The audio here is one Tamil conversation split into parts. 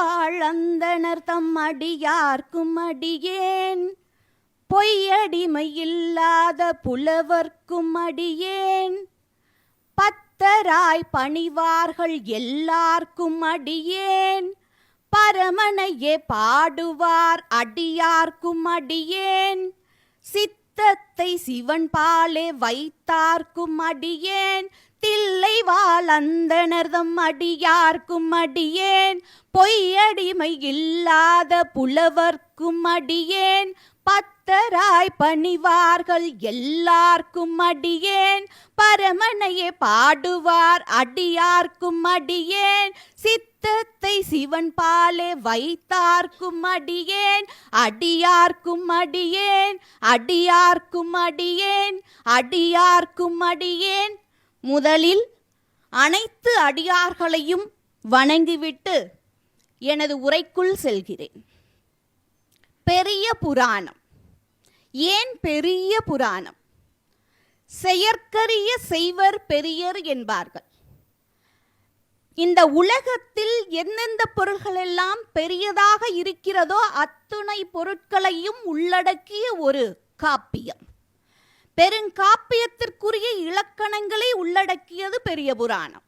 வாழந்தனர் தம் அடியார்க்கும் அடியேன். பொய்யடிமை இல்லாத புலவர்க்கும் அடியேன். பத்தராய் பணிவார்கள் எல்லார்க்கும் அடியேன். பரமனையே பாடுவார் அடியார்க்கும் அடியேன். சித்தத்தை சிவன் பாலே வைத்தார்க்கும் அடியேன். தில்லை வாழந்தனர்தம் அடியார்க்கும் அடியேன். பொய்யடிமை இல்லாத புலவர்க்கும் அடியேன். பத்தராய் பணிவார்கள் எல்லார்க்கும் அடியேன். பரமனையே பாடுவார் அடியார்க்கும் அடியேன். சித்தத்தை சிவன் பாலே வைத்தார்க்கும் அடியேன். அடியார்க்கும் அடியேன். அடியார்க்கும் அடியேன். அடியார்க்கும் அடியேன். முதலில் அனைத்து அடியார்களையும் வணங்கிவிட்டு எனது உரைக்குள் செல்கிறேன். பெரிய புராணம். ஏன் பெரிய புராணம்? செயற்கரிய செய்வர் பெரியர் என்பார்கள். இந்த உலகத்தில் எந்தெந்த பொருள்கள் எல்லாம் பெரியதாக இருக்கிறதோ அத்துணை பொருட்களையும் உள்ளடக்கிய ஒரு காப்பியம். பெருங்காப்பியத்திற்குரிய இலக்கணங்களை உள்ளடக்கியது பெரிய புராணம்.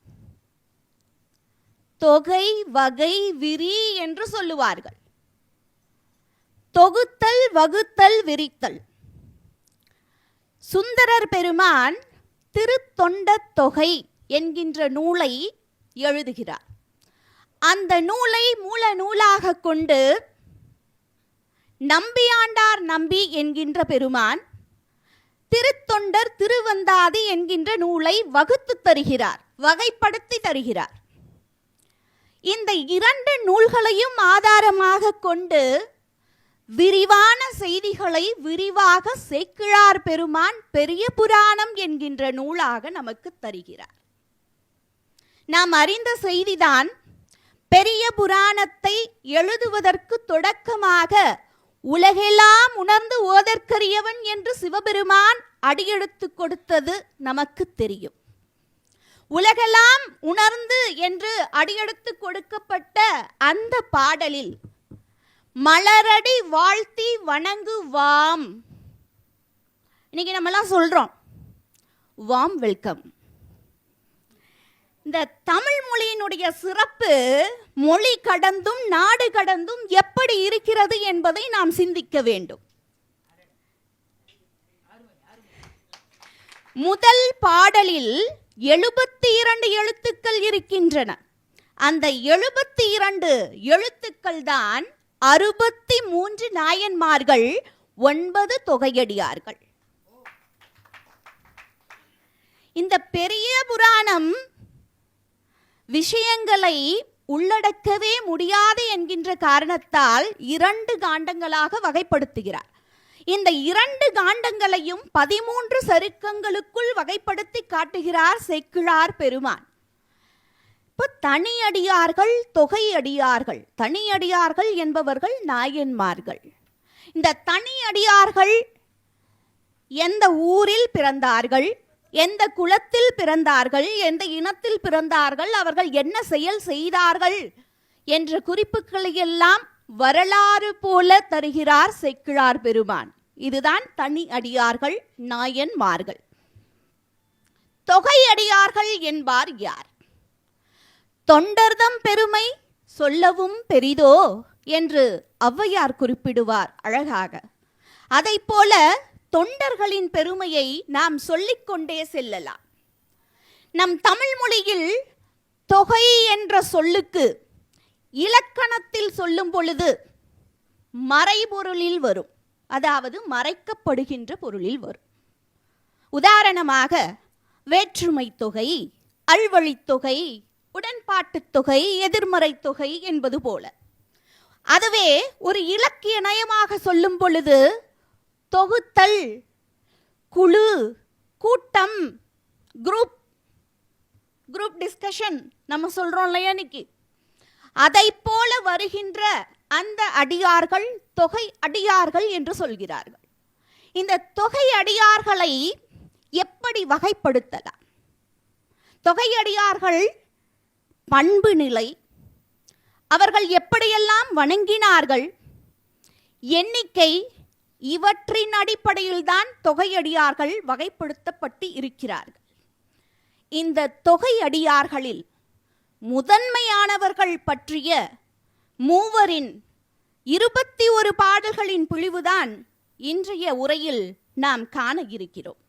தொகை வகை விரி என்று சொல்லுவார்கள். தொகுத்தல் வகுத்தல் விரித்தல். சுந்தரர் பெருமான் திருத்தொண்ட தொகை என்கின்ற நூலை எழுதுகிறார். அந்த நூலை மூல நூலாக கொண்டு நம்பியாண்டார் நம்பி என்கின்ற பெருமான் திருத்தொண்டர் திருவந்தாதி என்கின்ற நூலை வகுத்து தருகிறார் வகைப்படுத்தி தருகிறார். இந்த இரண்டு நூல்களையும் ஆதாரமாக கொண்டு விரிவான செய்திகளை விரிவாக சேக்கிழார் பெருமான் பெரிய புராணம் என்கின்ற நூலாக நமக்கு தருகிறார். நாம் அறிந்த செய்திதான் பெரிய புராணத்தை எழுதுவதற்கு தொடக்கமாக உலகெல்லாம் உணர்ந்து ஓதற்கரியவன் என்று சிவபெருமான் அடியெடுத்து கொடுத்தது நமக்கு தெரியும். உலகெல்லாம் உணர்ந்து என்று அடியெடுத்து கொடுக்கப்பட்ட அந்த பாடலில் மலரடி வாழ்த்தி வணங்குவாம். இன்னைக்கு நம்மலாம் சொல்றோம் வாம் வெல்கம். இந்த தமிழ் மொழியினுடைய சிறப்பு மொழி கடந்தும் நாடு கடந்தும் எப்படி இருக்கிறது என்பதை நாம் சிந்திக்க வேண்டும். முதல் பாடலில் எழுபத்தி இரண்டு எழுத்துக்கள் இருக்கின்றன. அந்த எழுபத்தி இரண்டு எழுத்துக்கள் தான் அறுபத்தி மூன்று நாயன்மார்கள் ஒன்பது தொகையடியார்கள். இந்த பெரிய புராணம் விஷயங்களை உள்ளடக்கவே முடியாது என்கின்ற காரணத்தால் இரண்டு காண்டங்களாக வகைப்படுத்துகிறார். இந்த இரண்டு காண்டங்களையும் பதிமூன்று சருக்கங்களுக்குள் வகைப்படுத்தி காட்டுகிறார் செக்கிழார் பெருமான். இப்போ தனியடியார்கள் தொகையடியார்கள் தனியடியார்கள் என்பவர்கள் நாயன்மார்கள். இந்த தனியடியார்கள் எந்த ஊரில் பிறந்தார்கள்? எந்த குலத்தில் பிறந்தார்கள் எந்த இனத்தில் பிறந்தார்கள் அவர்கள் என்ன செயல் செய்தார்கள் என்ற குறிப்புகளை எல்லாம் வரலாறு போல தருகிறார் செக்கிழார் பெருமான். இதுதான் தனி அடியார்கள் நாயன்மார்கள். தொகை அடியார்கள் என்பார் யார்? தொண்டர்தம் பெருமை சொல்லவும் பெரிதோ என்று ஔவையார் குறிப்பிடுவார் அழகாக. அதைப் போல தொண்டர்களின் பெருமையை நாம் சொல்லிக்கொண்டே செல்லலாம். நம் தமிழ் மொழியில் தொகை என்ற சொல்லுக்கு இலக்கணத்தில் சொல்லும் பொழுது மறைபொருளில் வரும். அதாவது மறைக்கப்படுகின்ற பொருளில் வரும். உதாரணமாக வேற்றுமை தொகை அல்வழித் தொகை உடன்பாட்டுத் தொகை எதிர்மறை தொகை என்பது போல. அதுவே ஒரு இலக்கிய நயமாக சொல்லும் பொழுது தொகுத்தல் குழு கூட்டம் குரூப் குரூப் டிஸ்கஷன் நம்ம சொல்கிறோம் இல்லையா இன்னைக்கு? அதை போல வருகின்ற அந்த அடியார்கள் தொகை அடியார்கள் என்று சொல்கிறார்கள். இந்த தொகை அடியார்களை எப்படி வகைப்படுத்தலாம்? தொகையடியார்கள் பண்பு நிலை அவர்கள் எப்படியெல்லாம் வணங்கினார்கள்? எண்ணிக்கை இவற்றின் அடிப்படையில்தான் தொகையடியார்கள் வகைப்படுத்தப்பட்டு இருக்கிறார்கள். இந்த தொகையடியார்களில் முதன்மையானவர்கள் பற்றிய மூவரின் இருபத்தி ஒரு பாடல்களின் பிழிவுதான் இன்றைய உரையில் நாம் காண இருக்கிறோம்.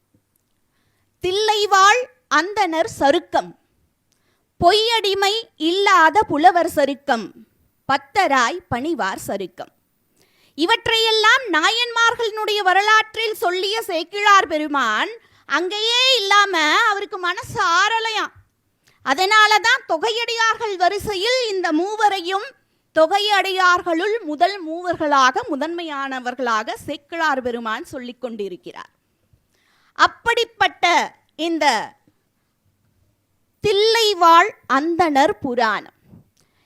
தில்லைவாழ் அந்தணர் சருக்கம் பொய்யடிமை இல்லாத புலவர் சருக்கம் பத்தராய் பணிவார் சருக்கம். இவற்றையெல்லாம் நாயன்மார்களினுடைய வரலாற்றில் சொல்லிய சேக்கிழார் பெருமான் அங்கேயே இல்லாம அவருக்கு மனசு ஆறலையாம். அதனால தான் தொகையடியார்கள் வரிசையில் இந்த மூவரையும் தொகையடியார்களுள் முதல் மூவர்களாக முதன்மையானவர்களாக சேக்கிழார் பெருமான் சொல்லிக் கொண்டிருக்கிறார். அப்படிப்பட்ட இந்த தில்லைவாழ் அந்தணர் புராணம்.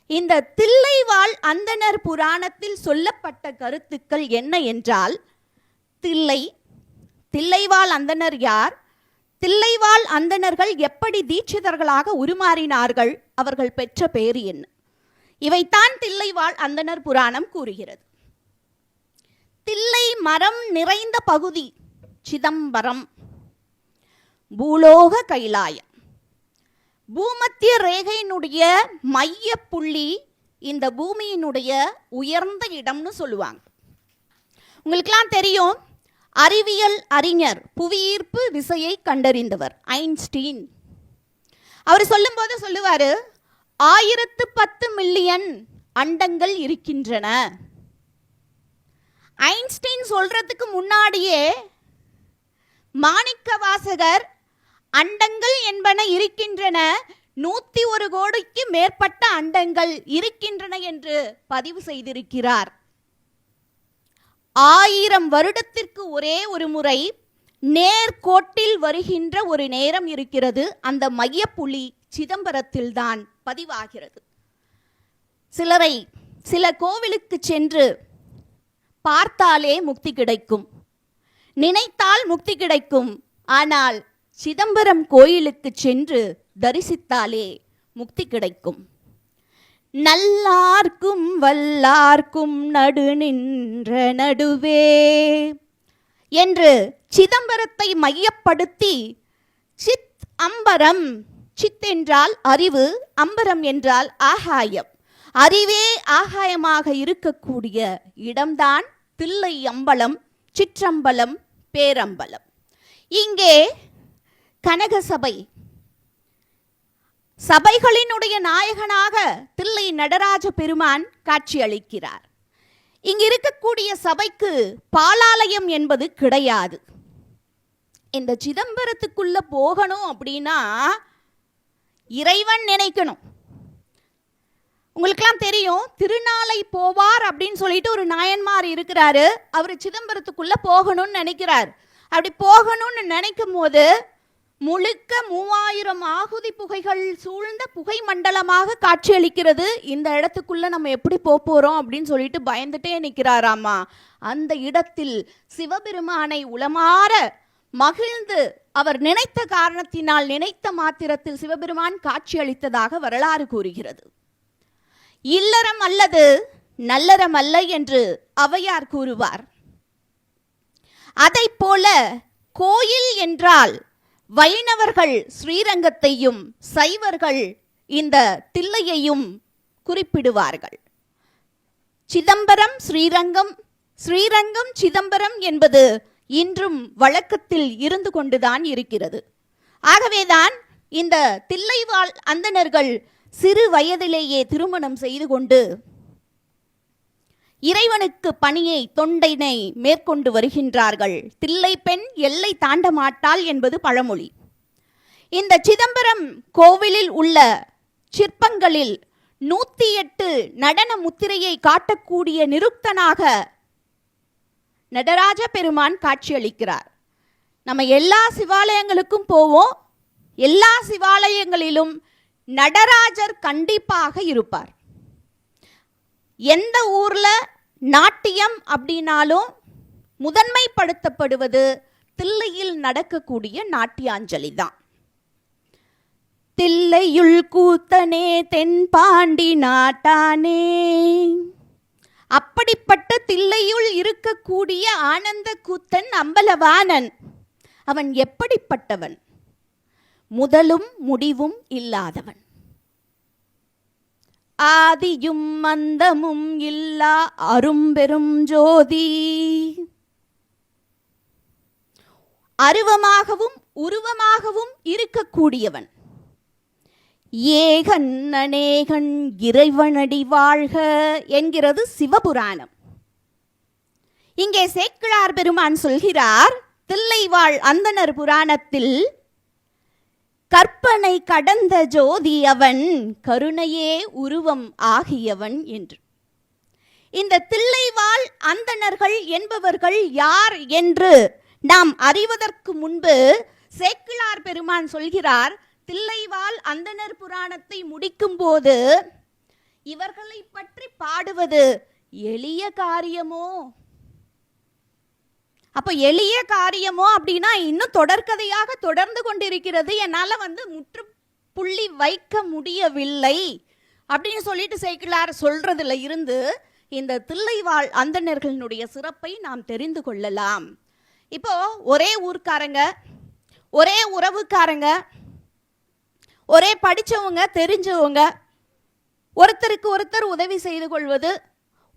இந்த தில்லைவாழ் அந்தணர் புராணத்தில் சொல்லப்பட்ட கருத்துக்கள் என்ன என்றால் தில்லை தில்லைவாழ் அந்தணர் யார்? தில்லைவாழ் அந்தணர்கள் எப்படி தீட்சிதர்களாக உருமாறினார்கள்? அவர்கள் பெற்ற பேறு என்ன? இவைத்தான் தில்லைவாழ் அந்தணர் புராணம் கூறுகிறது. தில்லை மரம் நிறைந்த பகுதி சிதம்பரம் பூலோக கைலாயம். பூமத்திய ரேகையினுடைய மைய புள்ளி இந்த பூமியினுடைய உயர்ந்த இடம்னு சொல்லுவாங்க. உங்களுக்கெல்லாம் தெரியும் அறிவியல் அறிஞர் புவியீர்ப்பு விசையை கண்டறிந்தவர் ஐன்ஸ்டீன். அவர் சொல்லும்போது சொல்லுவார் ஆயிரத்து பத்து மில்லியன் அண்டங்கள் இருக்கின்றன. ஐன்ஸ்டீன் சொல்றதுக்கு முன்னாடியே மாணிக்க வாசகர் அண்டங்கள் என்பன இருக்கின்றன. நூத்தி ஒரு கோடிக்கு மேற்பட்ட அண்டங்கள் இருக்கின்றன என்று பதிவு செய்திருக்கிறார். ஆயிரம் வருடத்திற்கு ஒரே ஒரு முறை நேர்கோட்டில் வருகின்ற ஒரு நேரம் இருக்கிறது. அந்த மையப்புள்ளி சிதம்பரத்தில்தான் பதிவாகிறது. சிலரை சில கோவிலுக்கு சென்று பார்த்தாலே முக்தி கிடைக்கும். நினைத்தால் முக்தி கிடைக்கும். ஆனால் சிதம்பரம் கோயிலுக்கு சென்று தரிசித்தாலே முக்தி கிடைக்கும். நல்லார்க்கும் வல்லார்க்கும் நடு நின்ற நடுவே என்று சிதம்பரத்தை மையப்படுத்தி சித் அம்பரம் சித் என்றால் அறிவு அம்பரம் என்றால் ஆகாயம். அறிவே ஆகாயமாக இருக்கக்கூடிய இடம்தான் தில்லை அம்பலம் சிற்றம்பலம் பேரம்பலம். இங்கே கனக சபை சபைகளினுடைய நாயகனாக தில்லை நடராஜ பெருமான் காட்சியளிக்கிறார். இங்கு இருக்கக்கூடிய சபைக்கு பாலாலயம் என்பது கிடையாது. இந்த சிதம்பரத்துக்குள்ள போகணும் அப்படின்னா இறைவன் நினைக்கணும். உங்களுக்கெல்லாம் தெரியும் திருநாளை போவார் அப்படின்னு சொல்லிட்டு ஒரு நாயன்மார் இருக்கிறாரு. அவர் சிதம்பரத்துக்குள்ள போகணும்னு நினைக்கிறார். அப்படி போகணும்னு நினைக்கும் போது முழுக்க மூவாயிரம் ஆகுதி புகைகள் சூழ்ந்த புகை மண்டலமாக காட்சியளிக்கிறது. இந்த இடத்துக்குள்ள நம்ம எப்படி போக போறோம் அப்படின்னு சொல்லிட்டு பயந்துட்டே நிற்கிறாராமா அந்த இடத்தில் சிவபெருமானை உளமாற மகிழ்ந்து அவர் நினைத்த காரணத்தினால் நினைத்த மாத்திரத்தில் சிவபெருமான் காட்சியளித்ததாக வரலாறு கூறுகிறது. இல்லறம் அல்லது நல்லறம் அல்ல என்று அவையார் கூறுவார். அதைப் போல கோயில் என்றால் வைணவர்கள் ஸ்ரீரங்கத்தையும் சைவர்கள் இந்த தில்லையையும் குறிப்பிடுவார்கள். சிதம்பரம் ஸ்ரீரங்கம் ஸ்ரீரங்கம் சிதம்பரம் என்பது இன்றும் வழக்கத்தில் இருந்து கொண்டுதான் இருக்கிறது. ஆகவேதான் இந்த தில்லைவாழ் அந்தணர்கள் சிறு வயதிலேயே திருமணம் செய்து கொண்டு இறைவனுக்கு பணியை தொண்டினை மேற்கொண்டு வருகின்றார்கள். தில்லை பெண் எல்லை தாண்ட மாட்டாள் என்பது பழமொழி. இந்த சிதம்பரம் கோவிலில் உள்ள சிற்பங்களில் நூத்தி எட்டு நடன முத்திரையை காட்டக்கூடிய நிருக்தனாக நடராஜ பெருமான் காட்சியளிக்கிறார். நம்ம எல்லா சிவாலயங்களுக்கும் போவோம். எல்லா சிவாலயங்களிலும் நடராஜர் கண்டிப்பாக இருப்பார். எந்த ஊரில் நாட்டியம் அப்படின்னாலும் முதன்மைப்படுத்தப்படுவது தில்லையில் நடக்கக்கூடிய நாட்டியாஞ்சலி தான். தில்லையுள் கூத்தனே தென்பாண்டி நாட்டானே. அப்படிப்பட்ட தில்லையுள் இருக்கக்கூடிய ஆனந்த கூத்தன் அம்பலவாணன். அவன் எப்படிப்பட்டவன்? முதலும் முடிவும் இல்லாதவன். ஆதியும் மந்தமும் இல்லா அரும்பெரும் ஜோதி. அருவமாகவும் உருவமாகவும் இருக்கக்கூடியவன். ஏகன் அநேகன் இறைவனடி வாழ்க என்கிறது சிவபுராணம். இங்கே சேக்கிழார் பெருமான் சொல்கிறார் தில்லைவாழ் அந்தணர் புராணத்தில் கற்பனை கடந்த ஜோதி அவன் கருணையே உருவம் ஆகியவன் என்று. இந்த தில்லைவாழ் அந்தணர்கள் என்பவர்கள் யார் என்று நாம் அறிவதற்கு முன்பு சேக்கிழார் பெருமான் சொல்கிறார் தில்லைவாழ் அந்தணர் புராணத்தை முடிக்கும் போது இவர்களை பற்றி பாடுவது எளிய காரியமோ? அப்போ எளிய காரியமோ அப்படின்னா இன்னும் தொடர்கதையாக தொடர்ந்து கொண்டிருக்கிறது. என்னால் வந்து முற்று புள்ளி வைக்க முடியவில்லை அப்படின்னு சொல்லிட்டு சேக்கிழார் சொல்றதுல இருந்து இந்த தில்லைவாழ் அந்தணர்களினுடைய சிறப்பை நாம் தெரிந்து கொள்ளலாம். இப்போ ஒரே ஊர்க்காரங்க ஒரே உறவுக்காரங்க ஒரே படித்தவங்க தெரிஞ்சவங்க ஒருத்தருக்கு ஒருத்தர் உதவி செய்து கொள்வது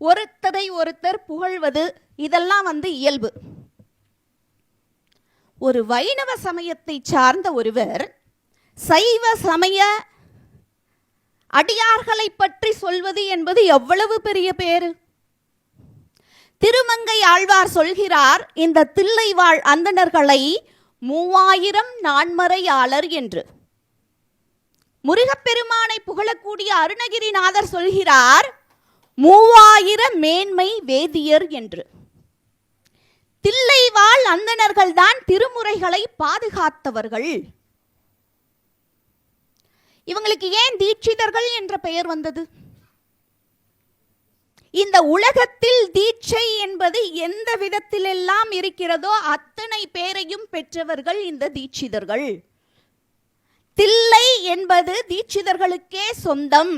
ஒருத்தரை ஒருத்தர் புகழ்வது இதெல்லாம் வந்து இயல்பு. ஒரு வைணவ சமயத்தை சார்ந்த ஒருவர் சைவ சமய அடியார்களை பற்றி சொல்வது என்பது எவ்வளவு பெரிய பேரு திருமங்கை ஆழ்வார் சொல்கிறார் இந்த தில்லைவாழ் அந்தணர்களை மூவாயிரம் நான்மறையாளர் என்று. முருகப்பெருமானை புகழக்கூடிய அருணகிரிநாதர் சொல்கிறார் மூவாயிர மேன்மை வேதியர் என்று. தில்லைவாழ் அந்தணர்கள் தான் திருமுறைகளை பாதுகாத்தவர்கள். இவங்களுக்கு ஏன் தீட்சிதர்கள் என்ற பெயர் வந்தது? இந்த உலகத்தில் தீட்சை என்பது எந்த விதத்திலெல்லாம் இருக்கிறதோ அத்தனை பேரையும் பெற்றவர்கள் இந்த தீட்சிதர்கள். தில்லை என்பது தீட்சிதர்களுக்கே சொந்தம்.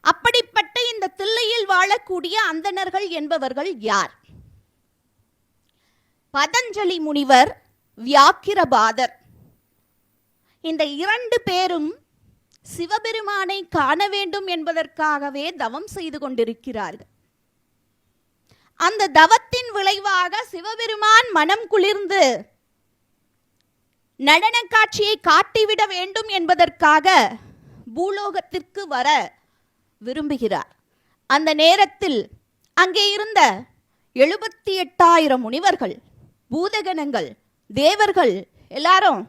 அப்படிப்பட்ட இந்த தில்லையில் வாழக்கூடிய அந்தணர்கள் என்பவர்கள் யார்? பதஞ்சலி முனிவர் வியாக்கிரபாதர். இந்த இரண்டு பேரும் சிவபெருமானை காண வேண்டும் என்பதற்காகவே தவம் செய்து கொண்டிருக்கிறார்கள். அந்த தவத்தின் விளைவாக சிவபெருமான் மனம் குளிர்ந்து நடன காட்சியை காட்டிவிட வேண்டும் என்பதற்காக பூலோகத்திற்கு வர விரும்புகிறார். அந்த நேரத்தில் அங்கே இருந்த எழுபத்தி எட்டாயிரம் முனிவர்கள் பூதகணங்கள் தேவர்கள் எல்லாரும்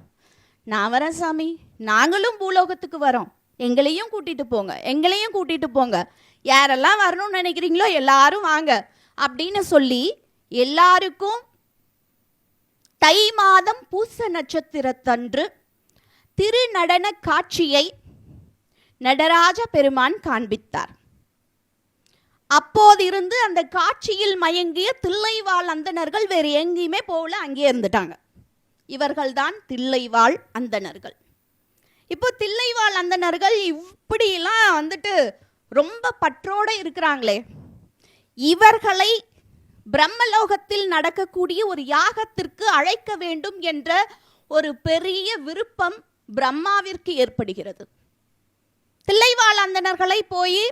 நான் வரேன் சாமி. நாங்களும் பூலோகத்துக்கு வரோம். எங்களையும் கூட்டிட்டு போங்க. எங்களையும் கூட்டிட்டு போங்க. யாரெல்லாம் வரணும்னு நினைக்கிறீங்களோ எல்லாரும் வாங்க. அப்படின்னு சொல்லி எல்லாருக்கும் தை மாதம் பூச நட்சத்திரத்தன்று திருநடன காட்சியை நடராஜ பெருமான் காண்பித்தார். அப்போதிருந்து அந்த காட்சியில் மயங்கிய தில்லைவாழ் அந்தணர்கள் வேறு எங்கேயுமே போகல அங்கே இருந்துட்டாங்க. இவர்கள்தான் தில்லைவாழ் அந்தணர்கள். இப்போ தில்லைவாழ் அந்தணர்கள் இப்படியெல்லாம் வந்துட்டு ரொம்ப பற்றோடு இருக்கிறாங்களே. இவர்களை பிரம்மலோகத்தில் நடக்கக்கூடிய ஒரு யாகத்திற்கு அழைக்க வேண்டும் என்ற ஒரு பெரிய விருப்பம் பிரம்மாவிற்கு ஏற்படுகிறது. தில்லைவாழ் அந்தணர்களை போய்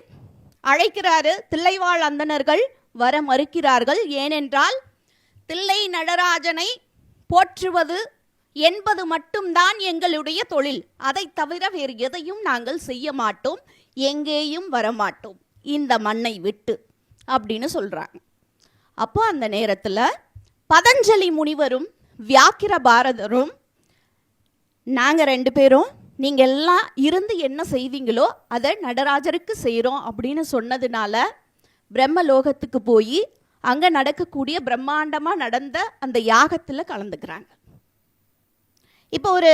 அழைக்கிறாரு. தில்லைவாழ் அந்தனர்கள் வர மறுக்கிறார்கள். ஏனென்றால் தில்லை நடராஜனை போற்றுவது என்பது மட்டும்தான் எங்களுடைய தொழில். அதை தவிர வேறு எதையும் நாங்கள் செய்ய மாட்டோம். எங்கேயும் வரமாட்டோம் இந்த மண்ணை விட்டு அப்படின்னு சொல்கிறாங்க அப்போ அந்த நேரத்தில் பதஞ்சலி முனிவரும் வியாக்கிர பாரதரும் நாங்கள் ரெண்டு பேரும் நீங்கள் எல்லாம் இருந்து என்ன செய்வீங்களோ அதை நடராஜருக்கு செய்கிறோம் அப்படின்னு சொன்னதுனால பிரம்மலோகத்துக்கு போய் அங்கே நடக்கக்கூடிய பிரம்மாண்டமாக நடந்த அந்த யாகத்தில் கலந்துக்கிறாங்க. இப்போ ஒரு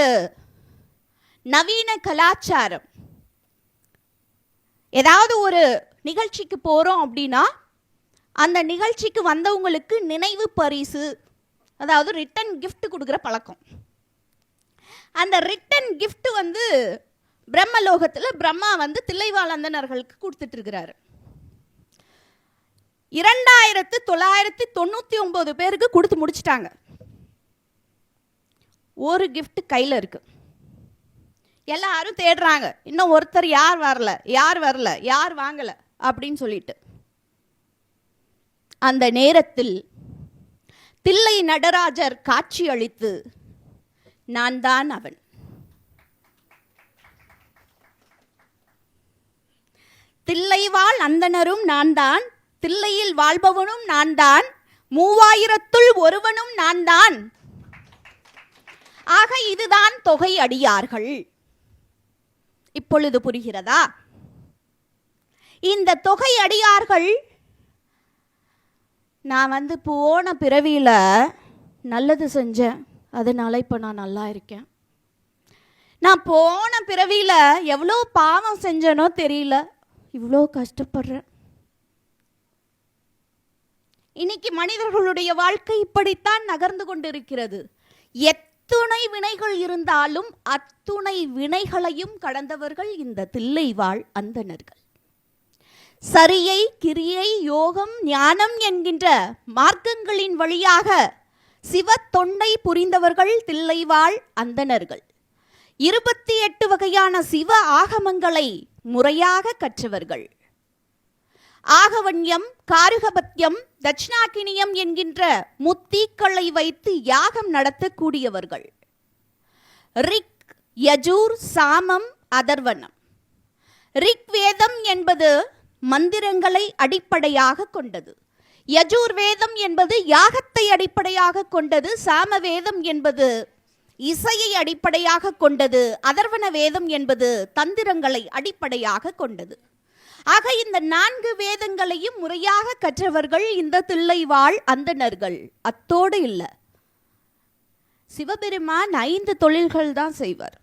நவீன கலாச்சாரம். ஏதாவது ஒரு நிகழ்ச்சிக்கு போகிறோம் அப்படின்னா அந்த நிகழ்ச்சிக்கு வந்தவங்களுக்கு நினைவு பரிசு அதாவது ரிட்டன் கிஃப்ட் கொடுக்குற பழக்கம். அந்த ரிட்டன் கிஃப்ட் வந்து பிரம்மலோகத்தில் பிரம்மா வந்து தில்லைவாழந்தனர்களுக்கு கொடுத்துட்டு இருக்கிறாரு இரண்டாயிரத்து தொள்ளாயிரத்தி தொண்ணூற்றி ஒம்பது பேருக்கு கொடுத்து முடிச்சிட்டாங்க. ஒரு கிஃப்ட் கையில் இருக்கு. எல்லாரும் தேடுறாங்க. இன்னும் ஒருத்தர் யார் வரல யார் வரல யார் வாங்கல அப்படின்னு சொல்லிட்டு. அந்த நேரத்தில் தில்லை நடராஜர் காட்சி அளித்து நான் தான் அவன். தில்லைவாழ் அந்தணரும் நான் தான் தில்லையில் வாழ்பவனும் நான் தான் மூவாயிரத்துள் ஒருவனும் நான் தான் ஆக இதுதான் தொகை அடியார்கள். இப்பொழுது புரிகிறதா? இந்த தொகை அடியார்கள் நான் வந்து போன பிறவியில் நல்லது செஞ்சேன். அதனால் இப்போ நான் நல்லா இருக்கேன். நான் போன பிறவியில் எவ்வளோ பாவம் செஞ்சேனோ தெரியல. இவ்வளோ கஷ்டப்படுறேன். இன்னைக்கு மனிதர்களுடைய வாழ்க்கை இப்படித்தான் நகர்ந்து கொண்டிருக்கிறது. எத்துணை வினைகள் இருந்தாலும் அத்துணை வினைகளையும் கடந்தவர்கள் இந்த தில்லைவாழ் அந்தணர்கள். சரியை கிரியை யோகம் ஞானம் என்கின்ற மார்க்கங்களின் வழியாக சிவ தொண்டை புரிந்தவர்கள் தில்லைவாழ் அந்தணர்கள். இருபத்தி எட்டு வகையான சிவ ஆகமங்களை முறையாக கற்றவர்கள். ஆகவண்யம் காருகபத்தியம் தட்சிணாக்கினியம் என்கின்ற முத்தீக்களை வைத்து யாகம் நடத்தக்கூடியவர்கள். ரிக் யஜூர் சாமம் அதர்வனம். ரிக் வேதம் என்பது மந்திரங்களை அடிப்படையாக கொண்டது. யஜூர் வேதம் என்பது யாகத்தை அடிப்படையாக கொண்டது சாம வேதம் என்பது இசையை அடிப்படையாக கொண்டது அதர்வன வேதம் என்பது தந்திரங்களை அடிப்படையாக கொண்டது. ஆக இந்த நான்கு வேதங்களையும் முறையாக கற்றவர்கள் இந்த தில்லைவாழ் அந்தணர்கள். அத்தோடு இல்லை. சிவபெருமான் ஐந்து தொழில்கள் தான் செய்வார்.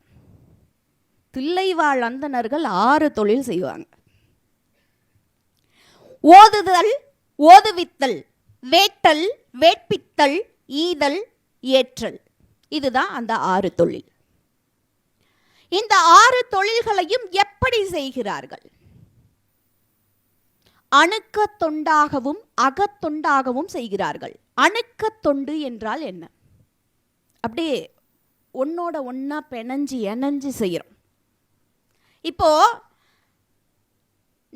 தில்லைவாழ் அந்தணர்கள் ஆறு தொழில் செய்வாங்க. ஓதுதல் ஓதுவித்தல் வேட்டல் வேட்பித்தல் ஈதல் ஏற்றல். இதுதான் அந்த ஆறு தொழில். இந்த ஆறு தொழில்களையும் எப்படி செய்கிறார்கள்? அணுக்க தொண்டாகவும் அகத்தொண்டாகவும் செய்கிறார்கள். அணுக்க தொண்டு என்றால் என்ன? அப்படியே ஒன்னோட ஒன்றா பிணைஞ்சு இணைஞ்சு செய்கிறோம் இப்போ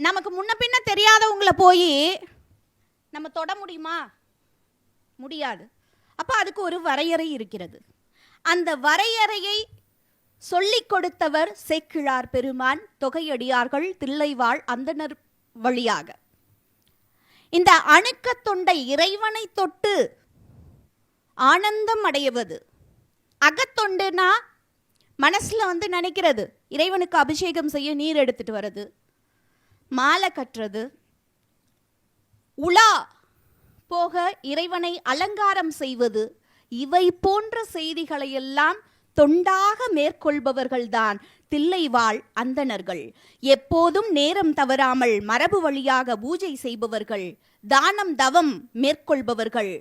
நமக்கு முன்ன பின்ன தெரியாதவங்கள போய் நம்ம தொட முடியுமா? முடியாது. அப்போ அதுக்கு ஒரு வரையறை இருக்கிறது. அந்த வரையறையை சொல்லிக் கொடுத்தவர் சேக்கிழார் பெருமான் தொகையடியார்கள் தில்லைவாழ் அந்தணர் வழியாக. இந்த அணுக்க தொண்டை இறைவனை தொட்டு ஆனந்தம் அடைவது. அகத்தொண்டுனா மனசில் வந்து நினைக்கிறது. இறைவனுக்கு அபிஷேகம் செய்ய நீர் எடுத்துட்டு வர்றது. மாலை கட்டுறது. உலா. போக இறைவனை அலங்காரம் செய்வது இவை போன்ற செய்திகளையெல்லாம் தொண்டாக மேற்கொள்பவர்கள்தான் தில்லைவாழ் அந்தணர்கள். எப்போதும் நேரம் தவறாமல் மரபு வழியாக பூஜை செய்பவர்கள் தானம் தவம் மேற்கொள்பவர்கள்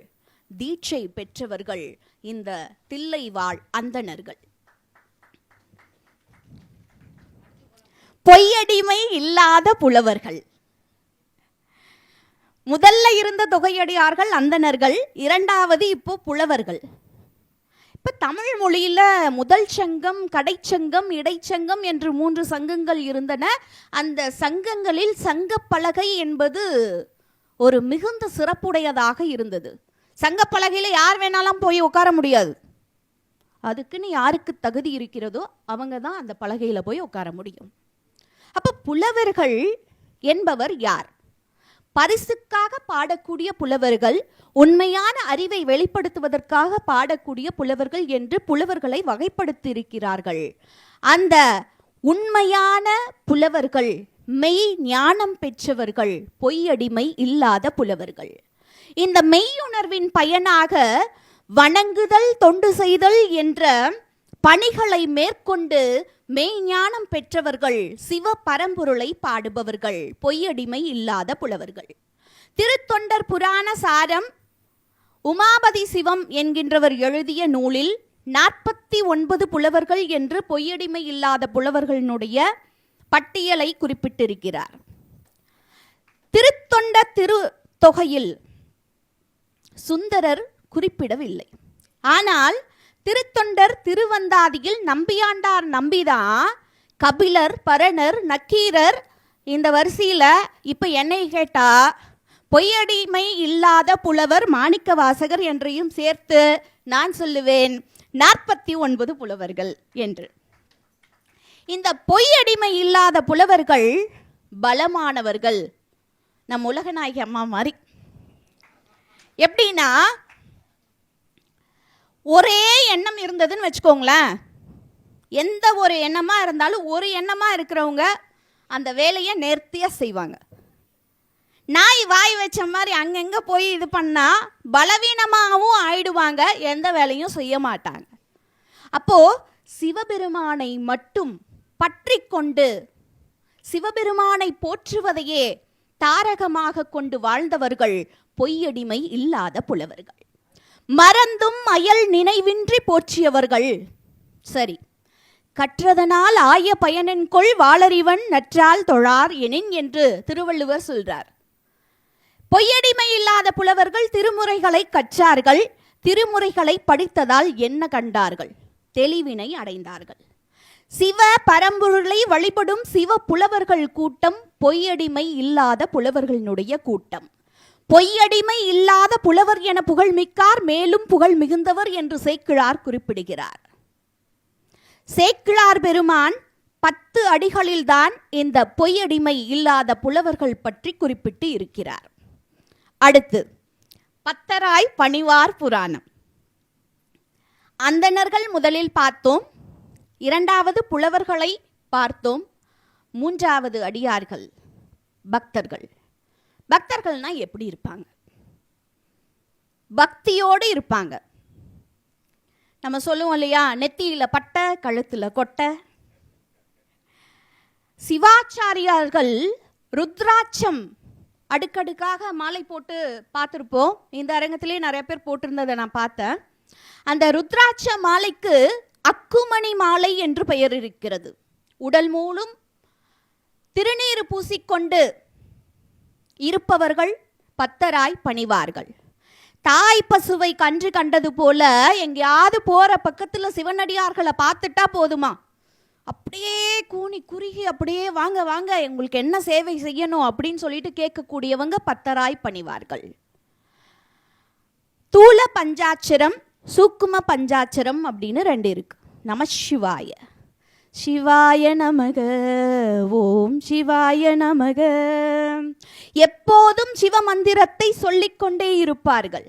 தீட்சை பெற்றவர்கள் இந்த தில்லைவாழ் அந்தணர்கள். பொய்யடிமை இல்லாத புலவர்கள். முதல்ல இருந்த தொகையடியார்கள் அந்தணர்கள் இரண்டாவது இப்போ புலவர்கள். இப்போ தமிழ் மொழியில் முதல் சங்கம் கடைச்சங்கம் இடைச்சங்கம் என்று மூன்று சங்கங்கள் இருந்தன. அந்த சங்கங்களில் சங்கப்பலகை என்பது ஒரு மிகுந்த சிறப்புடையதாக இருந்தது. சங்கப்பலகையில் யார் வேணாலும் போய் உட்கார முடியாது. அதுக்குன்னு யாருக்கு தகுதி இருக்கிறதோ அவங்க தான் அந்த பலகையில் போய் உட்கார முடியும். அப்போ புலவர்கள் என்பவர் யார்? பரிசுக்காக பாடக்கூடிய புலவர்கள் உண்மையான அறிவை வெளிப்படுத்துவதற்காக பாடக்கூடிய புலவர்கள் என்று புலவர்களை வகைப்படுத்தியிருக்கிறார்கள். அந்த உண்மையான புலவர்கள் மெய் ஞானம் பெற்றவர்கள் பொய்யடிமை இல்லாத புலவர்கள். இந்த மெய்யுணர்வின் பயனாக வணங்குதல் தொண்டு செய்தல் என்ற பணிகளை மேற்கொண்டு மெய்ஞானம் பெற்றவர்கள் சிவ பரம்பொருளை பாடுபவர்கள் பொய்யடிமை இல்லாத புலவர்கள். திருத்தொண்டர் புராண சாரம் உமாபதி சிவம் என்கின்றவர் எழுதிய நூலில் நாற்பத்தி ஒன்பது புலவர்கள் என்று பொய்யடிமை இல்லாத புலவர்களினுடைய பட்டியலை குறிப்பிட்டிருக்கிறார். திருத்தொண்ட திரு தொகையில் சுந்தரர் குறிப்பிடவில்லை. ஆனால் திருத்தொண்டர் திருவந்தாதியில் நம்பியாண்டார் நம்பிதான் கபிலர் பரணர் நக்கீரர் இந்த வரிசையில் இப்போ என்னை கேட்டா பொய்யடிமை இல்லாத புலவர் மாணிக்க வாசகர் என்றையும் சேர்த்து நான் சொல்லுவேன். நாற்பத்தி ஒன்பது புலவர்கள் என்று. இந்த பொய்யடிமை இல்லாத புலவர்கள் பலமானவர்கள். நம் உலகநாயகி அம்மா மாதிரி. எப்படின்னா ஒரே எண்ணம் இருந்ததுன்னு வச்சுக்கோங்களேன். எந்த ஒரு எண்ணமாக இருந்தாலும் ஒரு எண்ணமாக இருக்கிறவங்க அந்த வேலையை நேர்த்தியாக செய்வாங்க. நாய் வாய் வச்ச மாதிரி அங்கங்கே போய் இது பண்ணால் பலவீனமாகவும் ஆயிடுவாங்க எந்த வேலையும் செய்ய மாட்டாங்க. அப்போது சிவபெருமானை மட்டும் பற்றி கொண்டு சிவபெருமானை போற்றுவதையே தாரகமாக கொண்டு வாழ்ந்தவர்கள் பொய்யடிமை இல்லாத புலவர்கள். மறந்தும் அயல் நினைவின்றி போற்றியவர்கள். சரி. கற்றதனால் ஆய பயனென்கொள் வாளறிவன் நற்றால் தொழார் எனின் என்று திருவள்ளுவர் சொல்றார். பொய்யடிமை இல்லாத புலவர்கள் திருமுறைகளை கற்றார்கள் திருமுறைகளை படித்ததால் என்ன கண்டார்கள்? தெளிவினை அடைந்தார்கள். சிவ பரம்பொருளை வழிபடும் சிவ புலவர்கள் கூட்டம் பொய்யடிமை இல்லாத புலவர்களினுடைய கூட்டம். பொய்யடிமை இல்லாத புலவர் என புகழ்மிக்கார் மேலும் புகழ் மிகுந்தவர் என்று சேக்கிழார் குறிப்பிடுகிறார். சேக்கிழார் பெருமான் பத்து அடிகளில்தான் இந்த பொய்யடிமை இல்லாத புலவர்கள் பற்றி குறிப்பிட்டு இருக்கிறார். அடுத்து பத்தராய் பணிவார் புராணம். அந்தணர்கள் முதலில் பார்த்தோம். இரண்டாவது புலவர்களை பார்த்தோம். மூன்றாவது அடியார்கள் பக்தர்கள். பக்தர்கள்னா எப்படி இருப்பாங்க? பக்தியோடு இருப்பாங்க. நம்ம சொல்லுவோம் இல்லையா நெத்தியில் பட்டை கழுத்தில் கொட்டை. சிவாச்சாரியார்கள் ருத்ராட்சம் அடுக்கடுக்காக மாலை போட்டு பார்த்துருப்போம். இந்த அரங்கத்திலே நிறைய பேர் போட்டிருந்ததை நான் பார்த்தேன். அந்த ருத்ராட்ச மாலைக்கு அக்குமணி மாலை என்று பெயர் இருக்கிறது. உடல் மூலம் திருநீர் பூசிக்கொண்டு இருப்பவர்கள் பத்தராய் பணிவார்கள். தாய் பசுவை கன்று கண்டது போல எங்கேயாவது போற பக்கத்துல சிவனடியார்களை பார்த்துட்டா போதுமா? அப்படியே கூனி குறுகி அப்படியே வாங்க வாங்க உங்களுக்கு என்ன சேவை செய்யணும் அப்படின்னு சொல்லிட்டு கேட்கக்கூடியவங்க பத்தராய் பணிவார்கள். தூல பஞ்சாட்சரம் சூக்கும பஞ்சாட்சரம் அப்படின்னு ரெண்டு இருக்கு. நம சிவாய. சிவாய நமக ஓம் சிவாய நமக. எப்போதும் சிவ மந்திரத்தை சொல்லிக்கொண்டே இருப்பார்கள்.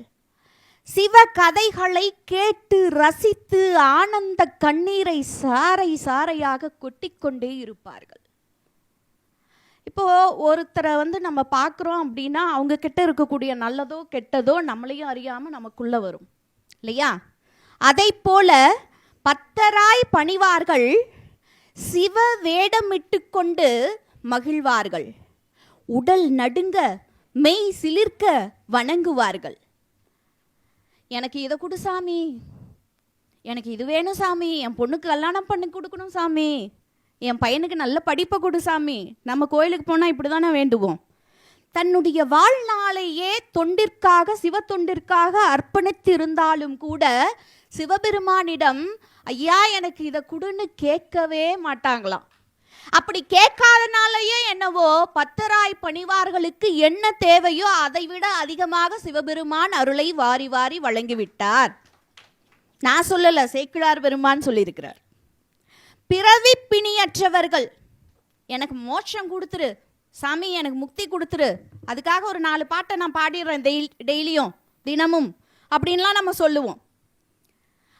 சிவ கதைகளை கேட்டு ரசித்து ஆனந்த கண்ணீரை சாறை சாறையாக கொட்டிக்கொண்டே இருப்பார்கள். இப்போ ஒருத்தரை வந்து நம்ம பார்க்குறோம் அப்படின்னா அவங்க கிட்ட இருக்கக்கூடிய நல்லதோ கெட்டதோ நம்மளையும் அறியாமல் நமக்குள்ள வரும். இல்லையா? அதை போல பத்தராய் பணிவார்கள் சிவ வேடமிட்டு கொண்டு மகிழ்வார்கள். உடல் நடுங்க மெய் சிலிர்க்க வணங்குவார்கள். எனக்கு இதை கொடு சாமி. எனக்கு இது வேணும் சாமி. என் பொண்ணுக்கு கல்யாணம் பண்ணி கொடுக்கணும் சாமி. என் பையனுக்கு நல்ல படிப்பை கொடு சாமி. நம்ம கோயிலுக்கு போனால் இப்படி தானே வேண்டுவோம். தன்னுடைய வாழ்நாளையே தொண்டிற்காக சிவ தொண்டிற்காக அர்ப்பணித்து இருந்தாலும் கூட சிவபெருமானிடம் ஐயா எனக்கு இதை கொடுன்னு கேட்கவே மாட்டாங்களாம். அப்படி கேட்காதனாலேயே என்னவோ பத்தராய் பணிவார்களுக்கு என்ன தேவையோ அதை விட அதிகமாக சிவபெருமான் அருளை வாரி வாரி வழங்கிவிட்டார். நான் சொல்லல சேக்கிழார் பெருமான் சொல்லியிருக்கிறார். பிறவி பிணியற்றவர்கள் எனக்கு மோட்சம் கொடுத்துரு சாமி எனக்கு முக்தி கொடுத்துரு அதுக்காக ஒரு நாலு பாட்டை நான் பாடிடுறேன் டெய்லி டெய்லியும் தினமும் அப்படின்லாம் நம்ம சொல்லுவோம்.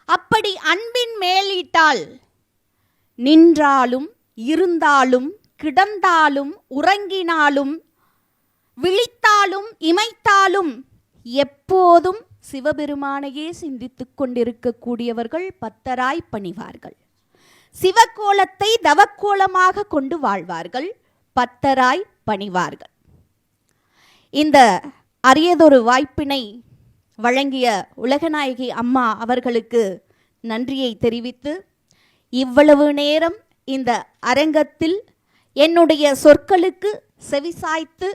அப்படி அன்பின் மேலிட்டால் நின்றாலும் இருந்தாலும் கிடந்தாலும் உறங்கினாலும் விழித்தாலும் இமைத்தாலும் எப்போதும் சிவபெருமானையே சிந்தித்துக் கொண்டிருக்கக்கூடியவர்கள் பத்தராய் பணிவார்கள். சிவக்கோலத்தை தவக்கோலமாக கொண்டு வாழ்வார்கள் பத்தராய் பணிவார்கள். இந்த அரியதொரு வாய்ப்பினை வழங்கிய உலகநாயகி அம்மா அவர்களுக்கு நன்றியை தெரிவித்து இவ்வளவு நேரம் இந்த அரங்கத்தில் என்னுடைய சொற்களுக்கு செவிசாய்த்து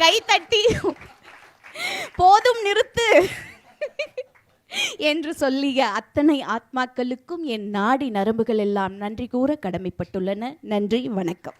கைத்தட்டி போதும் நிறுத்து என்று சொல்லிய அத்தனை ஆத்மாக்களுக்கும் என் நாடி நரம்புகள் எல்லாம் நன்றி கூற கடமைப்பட்டுள்ளன. நன்றி வணக்கம்.